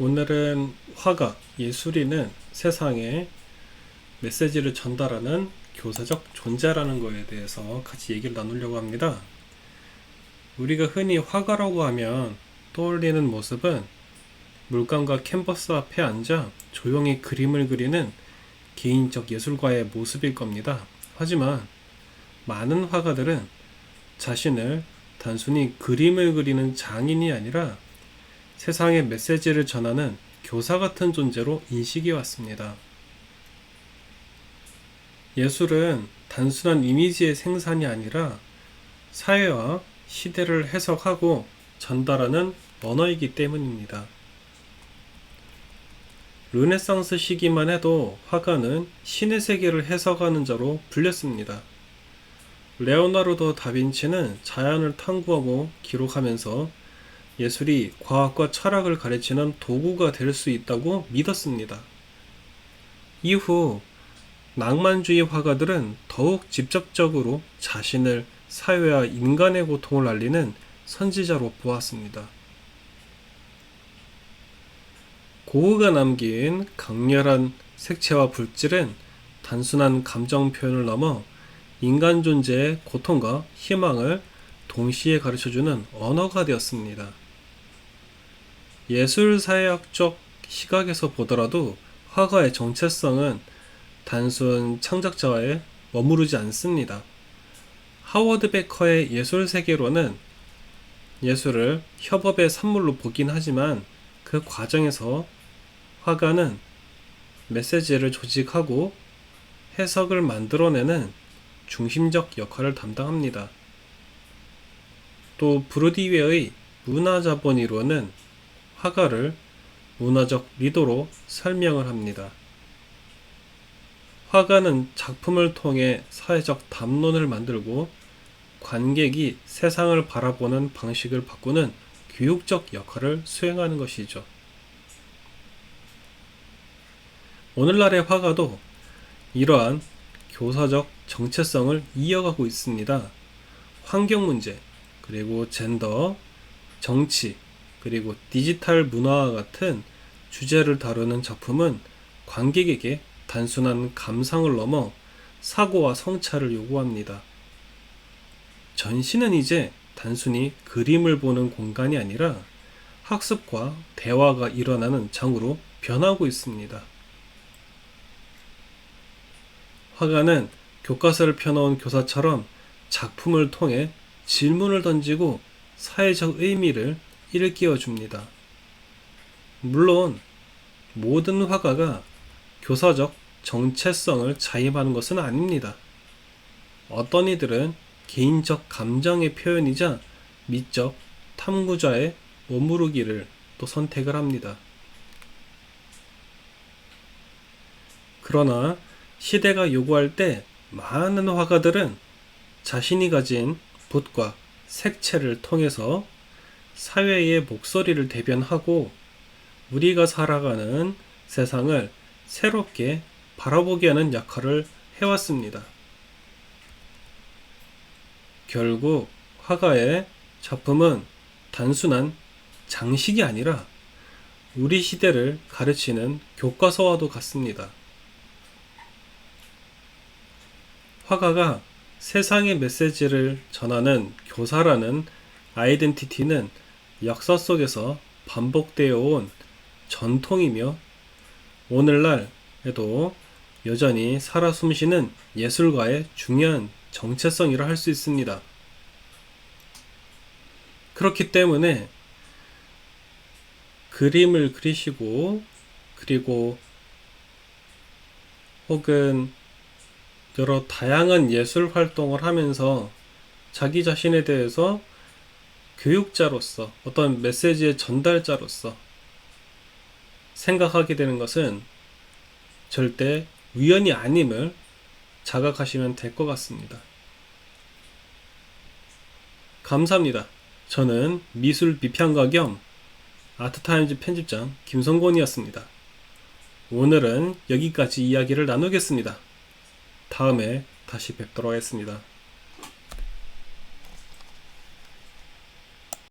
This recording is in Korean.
오늘은 화가, 예술이는 세상에 메시지를 전달하는 교사적 존재라는 거에 대해서 같이 얘기를 나누려고 합니다. 우리가 흔히 화가라고 하면 떠올리는 모습은 물감과 캔버스 앞에 앉아 조용히 그림을 그리는 개인적 예술가의 모습일 겁니다. 하지만 많은 화가들은 자신을 단순히 그림을 그리는 장인이 아니라 세상에 메시지를 전하는 교사 같은 존재로 인식이 왔습니다. 예술은 단순한 이미지의 생산이 아니라 사회와 시대를 해석하고 전달하는 언어이기 때문입니다. 르네상스 시기만 해도 화가는 신의 세계를 해석하는 자로 불렸습니다. 레오나르도 다빈치는 자연을 탐구하고 기록하면서 예술이 과학과 철학을 가르치는 도구가 될 수 있다고 믿었습니다. 이후 낭만주의 화가들은 더욱 직접적으로 자신을 사회와 인간의 고통을 알리는 선지자로 보았습니다. 고흐가 남긴 강렬한 색채와 붓질은 단순한 감정 표현을 넘어 인간 존재의 고통과 희망을 동시에 가르쳐주는 언어가 되었습니다. 예술사회학적 시각에서 보더라도 화가의 정체성은 단순 창작자에 머무르지 않습니다. 하워드 베커의 예술 세계로는 예술을 협업의 산물로 보긴 하지만 그 과정에서 화가는 메시지를 조직하고 해석을 만들어내는 중심적 역할을 담당합니다. 또 브루디웨의 문화자본이론은 화가를 문화적 리더로 설명을 합니다. 화가는 작품을 통해 사회적 담론을 만들고 관객이 세상을 바라보는 방식을 바꾸는 교육적 역할을 수행하는 것이죠. 오늘날의 화가도 이러한 교사적 정체성을 이어가고 있습니다. 환경 문제, 그리고 젠더, 정치, 그리고 디지털 문화와 같은 주제를 다루는 작품은 관객에게 단순한 감상을 넘어 사고와 성찰을 요구합니다. 전시는 이제 단순히 그림을 보는 공간이 아니라 학습과 대화가 일어나는 장으로 변하고 있습니다. 화가는 교과서를 펴놓은 교사처럼 작품을 통해 질문을 던지고 사회적 의미를 일깨워 줍니다. 물론 모든 화가가 교사적 정체성을 자임하는 것은 아닙니다. 어떤 이들은 개인적 감정의 표현이자 미적 탐구자의 머무르기를 또 선택을 합니다. 그러나 시대가 요구할 때 많은 화가들은 자신이 가진 붓과 색채를 통해서 사회의 목소리를 대변하고 우리가 살아가는 세상을 새롭게 바라보게 하는 역할을 해왔습니다. 결국 화가의 작품은 단순한 장식이 아니라 우리 시대를 가르치는 교과서와도 같습니다. 화가가 세상의 메시지를 전하는 교사라는 아이덴티티는 역사 속에서 반복되어 온 전통이며 오늘날에도 여전히 살아 숨쉬는 예술가의 중요한 정체성이라 할 수 있습니다. 그렇기 때문에 그림을 그리시고 그리고 혹은 여러 다양한 예술 활동을 하면서 자기 자신에 대해서 교육자로서 어떤 메시지의 전달자로서 생각하게 되는 것은 절대 우연이 아님을 자각하시면 될 것 같습니다. 감사합니다. 저는 미술 비평가 겸 아트타임즈 편집장 김성곤이었습니다. 오늘은 여기까지 이야기를 나누겠습니다. 다음에 다시 뵙도록 하겠습니다.